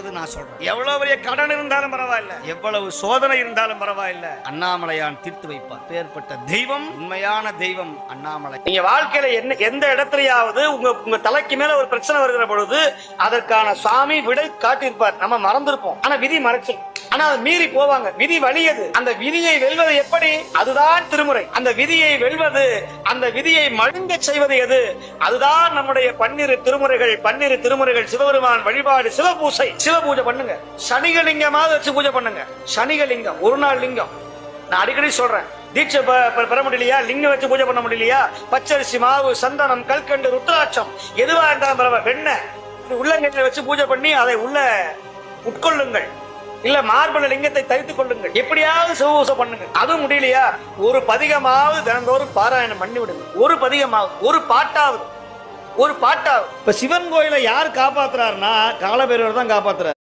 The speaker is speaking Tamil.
காப்பாற்றுறது நான் சொல்றேன். எவ்வளவு பெரிய கடன் இருந்தாலும் பரவாயில்ல. எவ்வளவு சோதனை இருந்தாலும் பரவாயில்ல. அண்ணாமலையான் தீர்த்து வைப்பார். பேர்பட்ட தெய்வம் உண்மையான தெய்வம் அண்ணாமலை. நீங்க வாழ்க்கையில என்ன எந்த இடத்துலயாவது உங்க உங்க தலைக்கு மேல ஒரு பிரச்சனை வருகிற பொழுது அதற்கான சாமி விடை காட்டியிருப்பார். நம்ம மறந்திருப்போம். ஆனா விதி மறைச்சிடும் ஆனா அது மீறி போவாங்க. விதி வலியது அந்த விதியை வெல்வது எப்படி? அதுதான் திருமுறை. அந்த விதியை வெல்வது அந்த விதியை மழுங்க செய்வது எது? அதுதான் நம்முடைய பன்னிரு திருமுறைகள். பன்னிரு திருமுறைகள். சிவபெருமான் வழிபாடு சிவபூசை. சிவபூஜை பண்ணுங்க. சனிகலிங்கமாவது வச்சு பூஜை பண்ணுங்க. சனிகலிங்கம் ஒரு நாள் லிங்கம். நான் அடிக்கடி சொல்றேன். தீட்சை பெற முடியலையா? லிங்கம் வச்சு பூஜை பண்ண முடியலையா? பச்சரிசி மாவு சந்தனம் கல்கண்டு ருத்ராட்சம். எதுவா இருந்தாலும் பரவாயில்ல. வெண்ணெய். உள்ளங்கையில வச்சு பூஜை பண்ணி அதை உள்ள உட்கொள்ளுங்கள். இல்ல மார்பல லிங்கத்தை தவித்துக் கொள்ளுங்கள். எப்படியாவது சிவபூசை பண்ணுங்க. அதுவும் முடியலையா? ஒரு பதிகமாவது தினந்தோறும் பாராயணம் பண்ணி விடுங்க ஒரு பதிகமாவது ஒரு பாட்டாவது ஒரு பாட்டாவது. இப்ப சிவன் கோயிலை யார் காப்பாத்துறாருன்னா காலபேரவர் தான் காப்பாத்துறாரு.